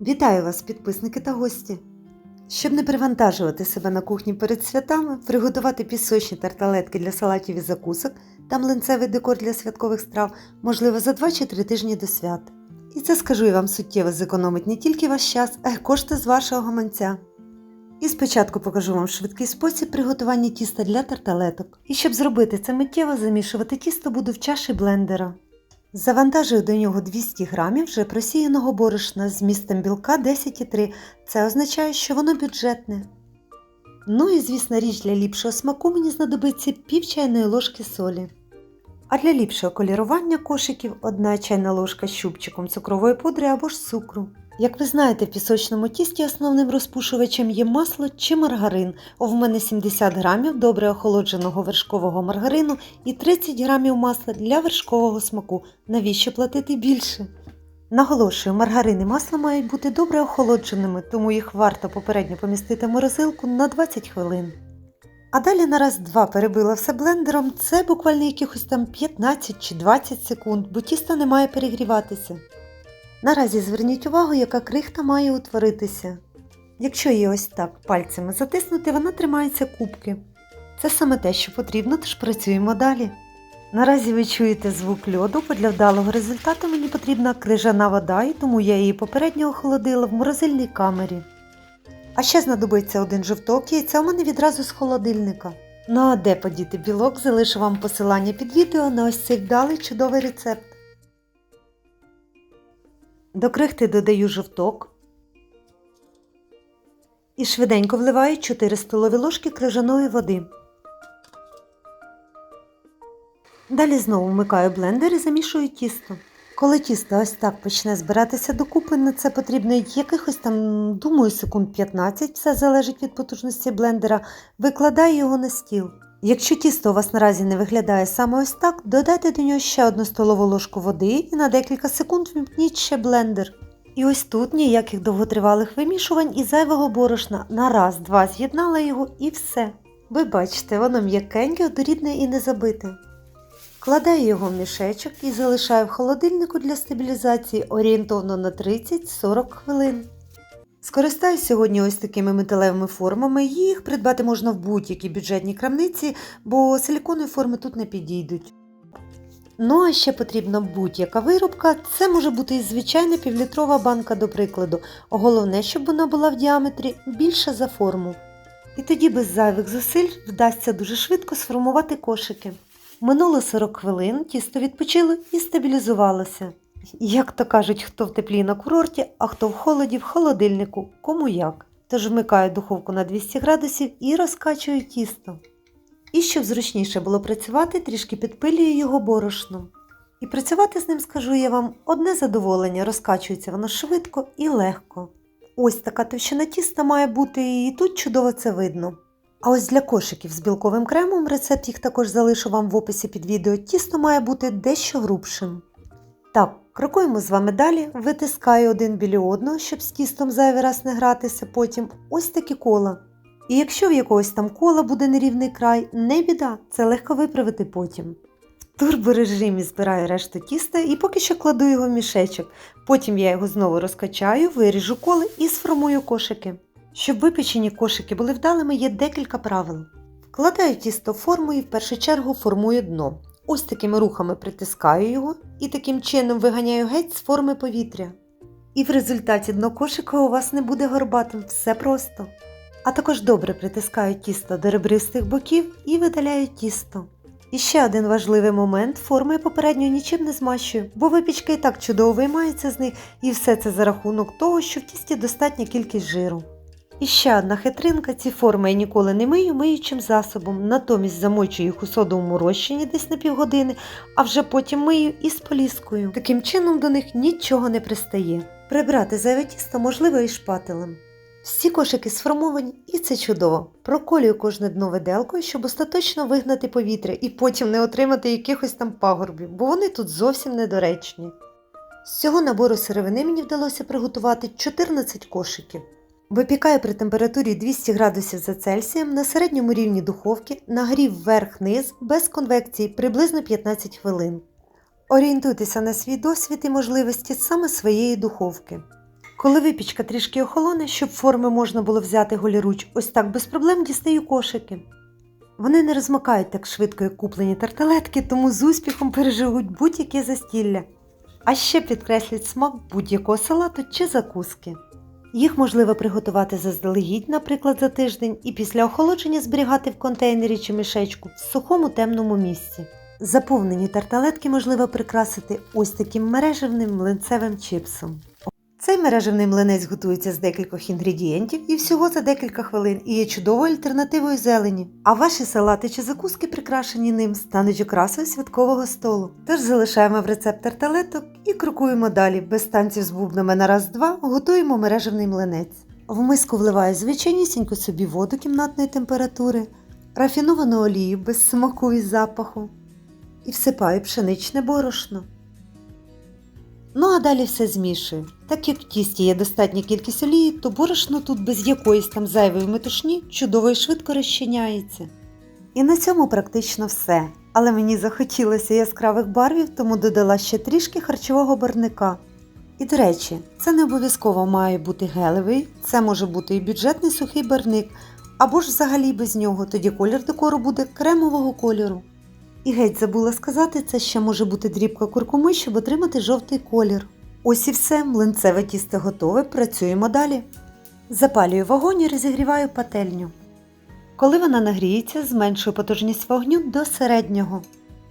Вітаю вас, підписники та гості! Щоб не привантажувати себе на кухні перед святами, приготувати пісочні тарталетки для салатів і закусок та млинцевий декор для святкових страв можливо за 2 чи 3 тижні до свят. І це скажу я вам суттєво зекономить не тільки ваш час, а й кошти з вашого гаманця. І спочатку покажу вам швидкий спосіб приготування тіста для тарталеток. І щоб зробити це миттєво, замішувати тісто буду в чаші блендера. Завантажую до нього 200 грамів вже просіяного борошна з містом білка 10,3. Це означає, що воно бюджетне. Ну і звісно річ для ліпшого смаку мені знадобиться пів чайної ложки солі. А для ліпшого колірування кошиків 1 чайна ложка з щупчиком цукрової пудри або ж цукру. Як ви знаєте, в пісочному тісті основним розпушувачем є масло чи маргарин. В мене 70 грамів добре охолодженого вершкового маргарину і 30 грамів масла для вершкового смаку. Навіщо платити більше? Наголошую, маргарин і масло мають бути добре охолодженими, тому їх варто попередньо помістити в морозилку на 20 хвилин. А далі на раз-два перебила все блендером, це буквально якихось там 15 чи 20 секунд, бо тісто не має перегріватися. Наразі зверніть увагу, яка крихта має утворитися. Якщо її ось так пальцями затиснути, вона тримається кубки. Це саме те, що потрібно, тож працюємо далі. Наразі ви чуєте звук льоду, бо для вдалого результату мені потрібна крижана вода, і тому я її попередньо охолодила в морозильній камері. А ще знадобиться один жовток яйця у мене відразу з холодильника. Ну а де подіти білок, залишу вам посилання під відео на ось цей вдалий чудовий рецепт. До крихти додаю жовток і швиденько вливаю 4 столові ложки крижаної води. Далі знову вмикаю блендер і замішую тісто. Коли тісто ось так почне збиратися докупи, на це потрібно якихось там, думаю, секунд 15, все залежить від потужності блендера, викладаю його на стіл. Якщо тісто у вас наразі не виглядає саме ось так, додайте до нього ще одну столову ложку води і на декілька секунд вімкніть ще блендер. І ось тут ніяких довготривалих вимішувань і зайвого борошна. На раз-два з'єднала його і все. Ви бачите, воно м'якеньке, однорідне і не забите. Кладаю його в мішечок і залишаю в холодильнику для стабілізації орієнтовно на 30-40 хвилин. Скористаюсь сьогодні ось такими металевими формами. Їх придбати можна в будь-якій бюджетній крамниці, бо силіконові форми тут не підійдуть. Ну а ще потрібна будь-яка виробка. Це може бути і звичайна півлітрова банка, до прикладу. Головне, щоб вона була в діаметрі більша за форму. І тоді без зайвих зусиль вдасться дуже швидко сформувати кошики. Минуло 40 хвилин, тісто відпочило і стабілізувалося. Як то кажуть, хто в теплі на курорті, а хто в холоді в холодильнику, кому як. Тож вмикаю духовку на 200 градусів і розкачую тісто. І щоб зручніше було працювати, трішки підпилюю його борошном. І працювати з ним, скажу я вам, одне задоволення, розкачується воно швидко і легко. Ось така товщина тіста має бути, і тут чудово це видно. А ось для кошиків з білковим кремом рецепт їх також залишу вам в описі під відео. Тісто має бути дещо грубшим. Так, крокуємо з вами далі, витискаю один біля одного, щоб з тістом зайвий раз не гратися, потім ось такі кола. І якщо в якогось там кола буде нерівний край, не біда, це легко виправити потім. В турборежимі збираю решту тіста і поки що кладу його в мішечок. Потім я його знову розкачаю, виріжу коли і сформую кошики. Щоб випечені кошики були вдалими, є декілька правил. Вкладаю тісто в форму і в першу чергу формую дно. Ось такими рухами притискаю його і таким чином виганяю геть з форми повітря. І в результаті дно кошика у вас не буде горбатим, все просто. А також добре притискаю тісто до ребристих боків і видаляю тісто. І ще один важливий момент форми я попередньо нічим не змащую, бо випічка і так чудово виймається з них, і все це за рахунок того, що в тісті достатня кількість жиру. І ще одна хитринка, ці форми я ніколи не мию миючим засобом, натомість замочую їх у содовому розчині десь на півгодини, а вже потім мию і з поліскою. Таким чином до них нічого не пристає. Прибрати зайве тісто можливо і шпателем. Всі кошики сформовані, і це чудово. Проколюю кожне дно виделкою, щоб остаточно вигнати повітря і потім не отримати якихось там пагорбів, бо вони тут зовсім недоречні. З цього набору сировини мені вдалося приготувати 14 кошиків. Випікаю при температурі 200 градусів за Цельсієм на середньому рівні духовки, нагрів вверх-низ без конвекції приблизно 15 хвилин. Орієнтуйтеся на свій досвід і можливості саме своєї духовки. Коли випічка трішки охолоне, щоб форми можна було взяти голіруч, ось так без проблем дістаю кошики. Вони не розмокають так швидко, як куплені тарталетки, тому з успіхом переживуть будь-яке застілля. А ще підкреслюють смак будь-якого салату чи закуски. Їх можливо приготувати заздалегідь, наприклад, за тиждень, і після охолодження зберігати в контейнері чи мішечку в сухому темному місці. Заповнені тарталетки можливо прикрасити ось таким мережевним млинцевим чипсом. Цей мережевний млинець готується з декількох інгредієнтів і всього за декілька хвилин і є чудовою альтернативою зелені. А ваші салати чи закуски, прикрашені ним, стануть окрасою святкового столу. Тож залишаємо в рецепт тарталеток і крокуємо далі. Без танців з бубнами на раз-два готуємо мережевний млинець. В миску вливаю звичайнісіньку собі воду кімнатної температури, рафіновану олію без смаку і запаху і всипаю пшеничне борошно. Ну а далі все змішую. Так як в тісті є достатня кількість олії, то борошно тут без якоїсь там зайвої метушні чудово і швидко розчиняється. І на цьому практично все. Але мені захотілося яскравих барвів, тому додала ще трішки харчового барника. І до речі, це не обов'язково має бути гелевий, це може бути і бюджетний сухий барник, або ж взагалі без нього, тоді колір декору буде кремового кольору. І геть забула сказати, це ще може бути дрібка куркуми, щоб отримати жовтий колір. Ось і все, млинцеве тісто готове, працюємо далі. Запалюю вогонь і розігріваю пательню. Коли вона нагріється, зменшую потужність вогню до середнього.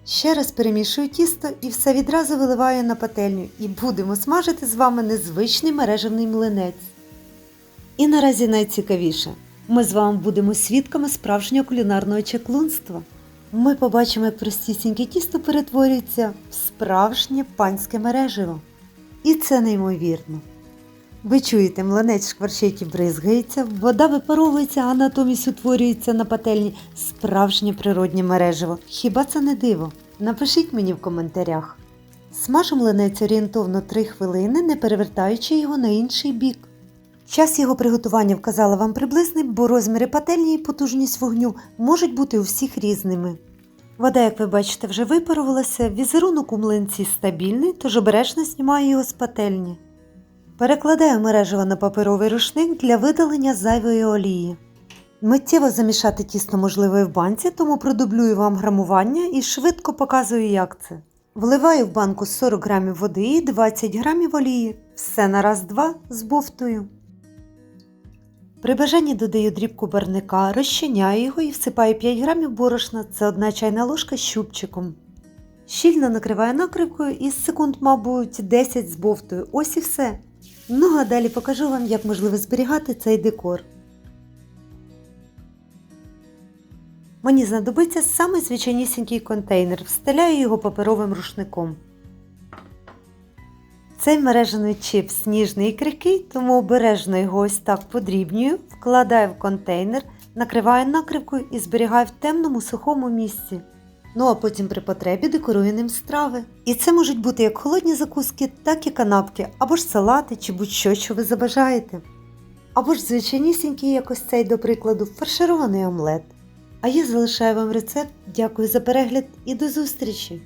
Ще раз перемішую тісто і все відразу виливаю на пательню і будемо смажити з вами незвичний мережевний млинець. І наразі найцікавіше ми з вами будемо свідками справжнього кулінарного чеклунства. Ми побачимо, як простісіньке тісто перетворюється в справжнє панське мереживо. І це неймовірно. Ви чуєте, млинець і бризгається, вода випаровується, а натомість утворюється на пательні справжнє природнє мереживо. Хіба це не диво? Напишіть мені в коментарях. Смажу млинець орієнтовно 3 хвилини, не перевертаючи його на інший бік. Час його приготування вказала вам приблизний, бо розміри пательні і потужність вогню можуть бути у всіх різними. Вода, як ви бачите, вже випарувалася, візерунок у млинці стабільний, тож обережно знімаю його з пательні. Перекладаю мережево на паперовий рушник для видалення зайвої олії. Миттєво замішати тісто можливо і в банці, тому продублюю вам грамування і швидко показую, як це. Вливаю в банку 40 г води і 20 г олії. Все на раз-два збовтую. При бажанні додаю дрібку барника, розчиняю його і всипаю 5 грамів борошна, це одна чайна ложка з щупчиком. Щільно накриваю накривкою і з секунд, мабуть, 10 збовтую. Ось і все. Ну а далі покажу вам, як можливо зберігати цей декор. Мені знадобиться самий звичайнісінький контейнер, встеляю його паперовим рушником. Цей мережений чип сніжний і крихкий, тому обережно його ось так подрібнюю, вкладаю в контейнер, накриваю накривкою і зберігаю в темному сухому місці. Ну а потім при потребі декорую ним страви. І це можуть бути як холодні закуски, так і канапки, або ж салати, чи будь-що, що ви забажаєте. Або ж звичайнісінький, як ось цей, до прикладу, фарширований омлет. А я залишаю вам рецепт. Дякую за перегляд і до зустрічі!